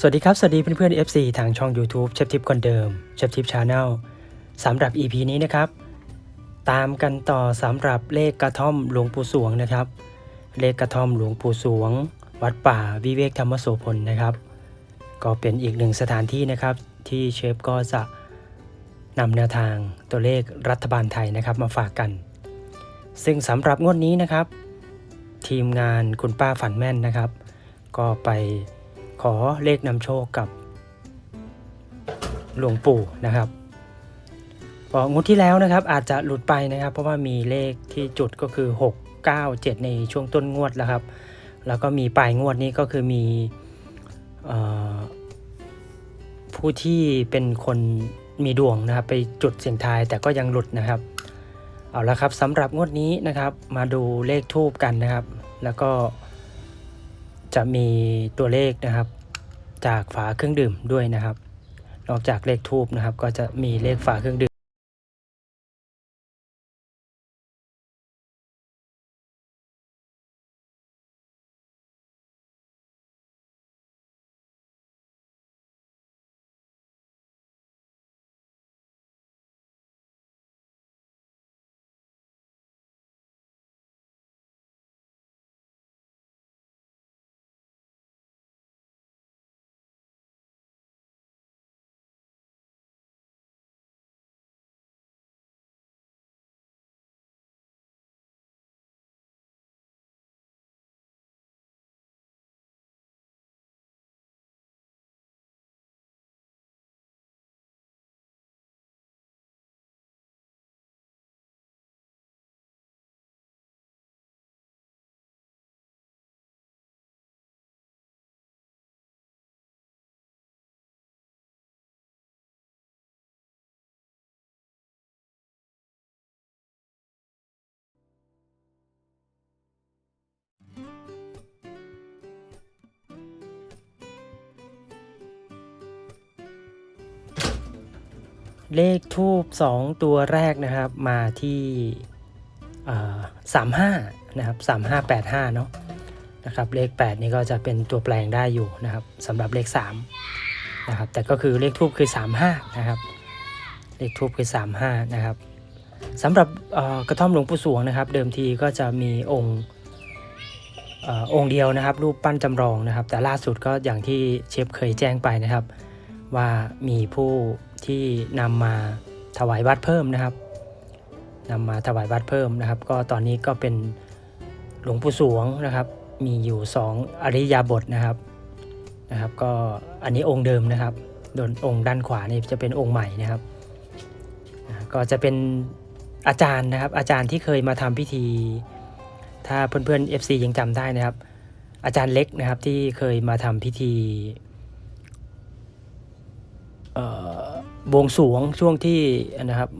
สวัสดีครับ สวัสดีเพื่อนๆ FC ทางช่อง YouTube เชฟทิปคนเดิมเชฟทิปชาแนลสำหรับ EP นี้นะครับ ตามกันต่อสำหรับเลขกระท่อมหลวงปู่สวงนะครับ เลขกระท่อมหลวงปู่สวง วัดป่าวิเวกธรรมโสพลนะครับ ก็เป็นอีกหนึ่งสถานที่นะครับ ที่เชฟก็จะนำแนวทางตัวเลขรัฐบาลไทยนะครับมาฝากกัน ซึ่งสำหรับงวดนี้นะครับ ทีมงานคุณป้าฝันแม่นนะครับ ก็ไป ขอเลขนำโชคกับหลวงปู่นะครับบองวดที่แล้วนะครับอาจจะหลุดไปนะครับ เพราะว่ามีเลขที่จุดก็คือ 6 9 7 ในช่วงต้นงวดแล้วครับ แล้วก็มีปลายงวดนี้ก็คือมีออผู้ที่เป็นคนมีดวงนะครับ ไปจุดเสียงทายแต่ก็ยังหลุดนะครับ เอาละครับสำหรับงวดนี้นะครับ มาดูเลขทูบกันนะครับ แล้วก็ จะมีตัวเลขนะครับ จากฝาเครื่องดื่มด้วยนะครับ นอกจากเลขทูบนะครับ ก็จะมีเลขฝาเครื่องดื่ม เลขทูบสองตัวแรกนะครับมาที่สามห้านะครับสามห้าแปดห้าเนาะนะครับเลข 8 นี่ก็จะเป็นตัวแปลงได้อยู่นะครับสำหรับเลข3นะครับแต่ก็คือเลขทูบคือ 35นะครับเลขทูบคือ 35นะครับสำหรับกระท่อมหลวงปู่สวงนะครับ เดิมทีก็จะมีองค์องค์เดียวนะครับ รูปปั้นจำลองนะครับ แต่ล่าสุดก็อย่างที่เชฟเคยแจ้งไปนะครับ ว่ามีผู้ที่นำมาถวายวัดเพิ่มนะครับนำมาถวายวัดเพิ่มนะครับ ก็ตอนนี้ก็เป็นหลวงปู่สวงนะครับ มีอยู่ 2 อริยาบทนะครับนะครับ ก็อันนี้องค์เดิมนะครับโดนองค์ด้านขวานี่จะเป็นองค์ใหม่นะครับ ก็จะเป็นอาจารย์นะครับ อาจารย์ที่เคยมาทำพิธี ถ้าเพื่อนๆ FC ยังจำได้นะครับ อาจารย์เล็กนะครับที่เคยมาทำพิธีเอ่อ บวงสวงช่วงที่นะครับ